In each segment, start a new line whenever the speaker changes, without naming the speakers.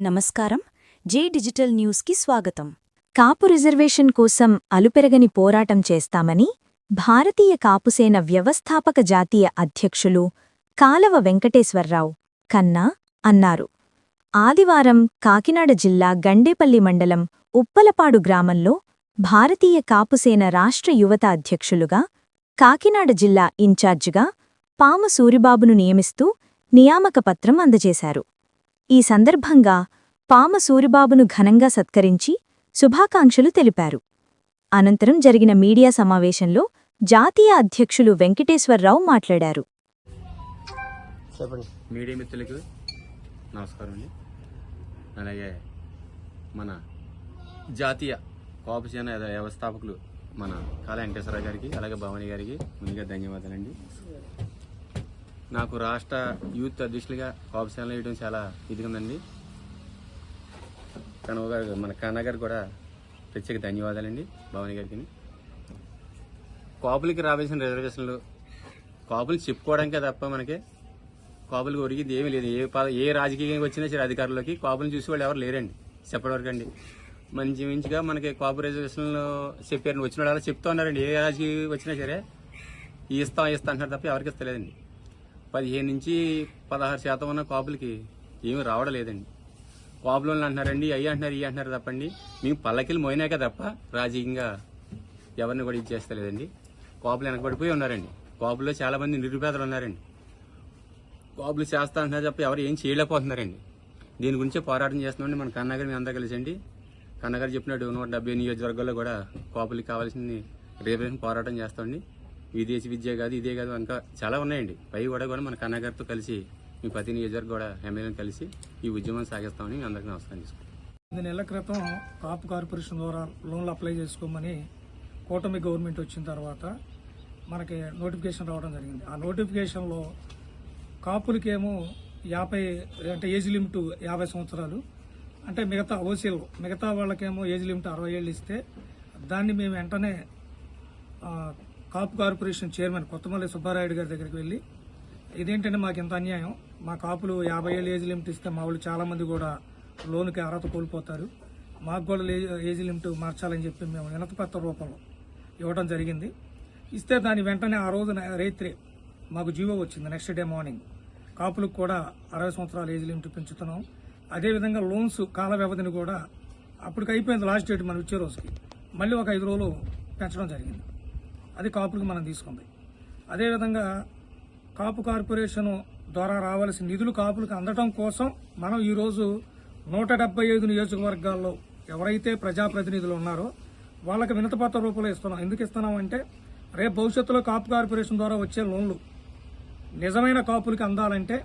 నమస్కారం. జే డిజిటల్ న్యూస్కి స్వాగతం. కాపు రిజర్వేషన్ కోసం అలుపెరగని పోరాటం చేస్తామని భారతీయ కాపుసేన వ్యవస్థాపక జాతీయ అధ్యక్షులు కాలవ వెంకటేశ్వరరావు కన్నా అన్నారు. ఆదివారం కాకినాడ జిల్లా గండేపల్లి మండలం ఉప్పలపాడు గ్రామంలో భారతీయ కాపుసేన రాష్ట్ర యువత అధ్యక్షులుగా కాకినాడ జిల్లా ఇన్ఛార్జిగా పాము సూరిబాబును నియమిస్తూ నియామక పత్రం అందజేశారు. ఈ సందర్భంగా పామ సూరిబాబును ఘనంగా సత్కరించి శుభాకాంక్షలు తెలిపారు. అనంతరం జరిగిన మీడియా సమావేశంలో జాతీయ అధ్యక్షులు వెంకటేశ్వర్రావు మాట్లాడారు.
చెప్పండి.
మీడియా మిత్రులకు నమస్కారం అండి. అలాగే మన జాతీయ కోపసేన వ్యవస్థాపకులు మన కాళ వెంకటేశ్వరరావు గారికి అలాగే భవాని గారికి ముందుగా ధన్యవాదాలండి. నాకు రాష్ట్ర యూత్ అధ్యక్షులుగా కోపసేనలో వేయడం చాలా ఇదిగా ఉందండి. కనవ గారు మన కన్న గారు కూడా ప్రత్యేక ధన్యవాదాలండి భవాని గారికి. కాపులకి రావాల్సిన రిజర్వేషన్లు కాపులు చెప్పుకోవడానికే తప్ప మనకి కాపులకు ఒరిగింది ఏమీ లేదు. ఏ ఏ రాజకీయం వచ్చినా సరే అధికారులకి కాపులను చూసి వాళ్ళు ఎవరు లేరండి. చెప్పడం వరకు అండి. మంచి మంచిగా మనకి కాపు రిజర్వేషన్లు చెప్పారు. వచ్చిన వాళ్ళు అలా చెప్తా ఉన్నారండి. ఏ రాజకీయం వచ్చినా సరే ఇస్తాం ఇస్తా అంటున్నారు తప్ప ఎవరికి ఇస్తలేదండి. పదిహేను నుంచి పదహారు శాతం ఉన్న కాపులకి ఏమీ రావడం లేదండి కాపులు అంటున్నారండి అయ్యి అంటున్నారు ఇవి అంటున్నారు తప్పండి. మేము పల్లకిలు మోయినాక తప్ప రాజకీయంగా ఎవరిని కూడా ఇది చేస్తలేదండి కాపులు వెనకబడిపోయి ఉన్నారండి. కాపుల్లో చాలా మంది నిరుపేదలు ఉన్నారండి. కాపులు చేస్తా అంటున్నారు తప్ప ఎవరు ఏం చేయలేకపోతున్నారండి. దీని గురించి పోరాటం చేస్తున్నామండి మన కన్నగారు మేము అందరూ కలిసండి. కన్నగారు చెప్పినట్టు నూట డెబ్బై నియోజకవర్గాల్లో కూడా కాపులకి కావాల్సింది రేపు పోరాటం చేస్తామండి. విదేశీ విద్య కాదు ఇదే కాదు ఇంకా చాలా ఉన్నాయండి. పై కూడా కూడా మన కన్నగారితో కలిసి మీ ప్రతి నియోజకవర్గ కూడా ఎమ్మెల్యేని కలిసి ఈ ఉద్యమం సాగిస్తామని అందరికీ నమస్కారం చేసుకుంటాం
ఎనిమిది నెలల క్రితం కాపు కార్పొరేషన్ ద్వారా లోన్లు అప్లై చేసుకోమని కూటమి గవర్నమెంట్ వచ్చిన తర్వాత మనకి నోటిఫికేషన్ రావడం జరిగింది. ఆ నోటిఫికేషన్లో కాపులకేమో యాభై అంటే ఏజ్ లిమిట్ యాభై సంవత్సరాలు అంటే మిగతా ఓసీలు మిగతా వాళ్ళకేమో ఏజ్ లిమిట్ అరవై ఏళ్ళు ఇస్తే దాన్ని మేము వెంటనే కాపు కార్పొరేషన్ చైర్మన్ కొత్తమల్లి సుబ్బారాయుడు గారి దగ్గరికి వెళ్ళి ఇదేంటంటే మాకు ఇంత అన్యాయం? మా కాపులు యాభై ఏళ్ళు ఏజ్ లిమిట్ ఇస్తే మా వాళ్ళు చాలామంది కూడా లోన్కి అర్హత కోల్పోతారు. మాకు కూడా ఏజ్ లిమిట్ మార్చాలని చెప్పి మేము వినతిపత్ర రూపంలో ఇవ్వడం జరిగింది. ఇస్తే దాని వెంటనే ఆ రోజున రైత్రి మాకు జీవో వచ్చింది నెక్స్ట్ డే మార్నింగ్. కాపులకు కూడా అరవై సంవత్సరాలు ఏజ్ లిమిట్ పెంచుతున్నాం. అదేవిధంగా లోన్స్ కాల వ్యవధిని కూడా అప్పటికి అయిపోయింది లాస్ట్ డేట్ మనం ఇచ్చే రోజుకి. మళ్ళీ ఒక ఐదు రోజులు పెంచడం జరిగింది. అది కాపులకు మనం తీసుకుంది. అదేవిధంగా కాపు కార్పొరేషన్ ద్వారా రావాల్సిన నిధులు కాపులకు అందటం కోసం మనం ఈరోజు నూట డెబ్బై ఐదు నియోజకవర్గాల్లో ఎవరైతే ప్రజాప్రతినిధులు ఉన్నారో వాళ్ళకి వినతపత్ర రూపంలో ఇస్తున్నాం. ఎందుకు ఇస్తున్నాం అంటే రేపు భవిష్యత్తులో కాపు కార్పొరేషన్ ద్వారా వచ్చే లోన్లు నిజమైన కాపులకి అందాలంటే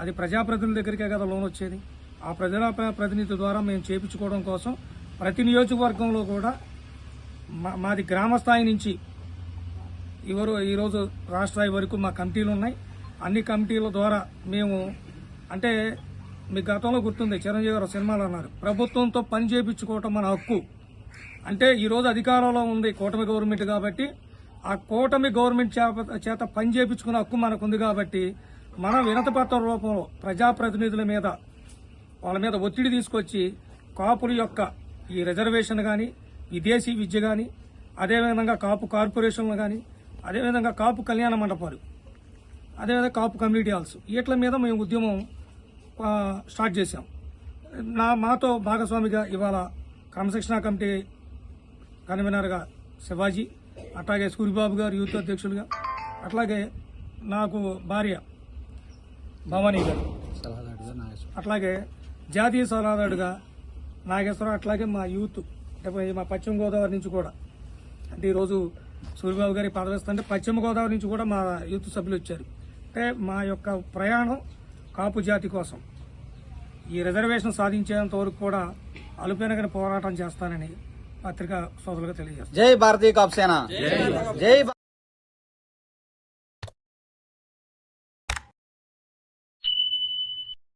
అది ప్రజాప్రతినిధుల దగ్గరికే కదా లోన్ వచ్చేది. ఆ ప్రజా ప్రతినిధి ద్వారా మేము చేపించుకోవడం కోసం ప్రతి నియోజకవర్గంలో కూడా మా- మాది గ్రామ స్థాయి నుంచి ఎవరు ఈరోజు రాష్ట్ర వరకు మా కమిటీలు ఉన్నాయి. అన్ని కమిటీల ద్వారా మేము అంటే మీ గతంలో గుర్తుంది చిరంజీవి గారు సినిమాలు అన్నారు ప్రభుత్వంతో పని చేయించుకోవటం మన హక్కు. అంటే ఈరోజు అధికారంలో ఉంది కూటమి గవర్నమెంట్ కాబట్టి ఆ కూటమి గవర్నమెంట్ చేప- చేత పని చేయించుకునే హక్కు మనకు ఉంది కాబట్టి మన వినతపత్ర రూపంలో ప్రజాప్రతినిధుల మీద వాళ్ళ మీద ఒత్తిడి తీసుకొచ్చి కాపుల యొక్క ఈ రిజర్వేషన్ కానీ విదేశీ విద్య కానీ అదేవిధంగా కాపు కార్పొరేషన్లు కానీ అదేవిధంగా కాపు కళ్యాణ మండపాలు అదేవిధంగా కాపు కమ్యూనిటీ హాల్స్. వీటి మీద మేము ఉద్యమం స్టార్ట్ చేశాం. నా మాతో భాగస్వామిగా ఇవాళ క్రమశిక్షణ కమిటీ కన్వీనర్గా శివాజీ అట్లాగే సూరిబాబు గారు యూత్ అధ్యక్షులుగా అట్లాగే నాకు భార్య భవానీ గారు. అట్లాగే జాతీయ సలహాదారుడుగా నాగేశ్వరరావు అట్లాగే మా యూత్ అంటే మా పశ్చిమ గోదావరి నుంచి కూడా. అంటే ఈరోజు సూర్యబాబు గారి పదవిస్తుంటే పశ్చిమ గోదావరి నుంచి కూడా మా యూత్ సభ్యులు వచ్చారు. అంటే మా యొక్క ప్రయాణం కాపు జాతి కోసం. ఈ రిజర్వేషన్ సాధించేంత వరకు కూడా అలుపెనగని పోరాటం చేస్తానని పత్రికా సోదరులుగా తెలియజేస్తాను
జై భారతీయ కాపు సేన. జై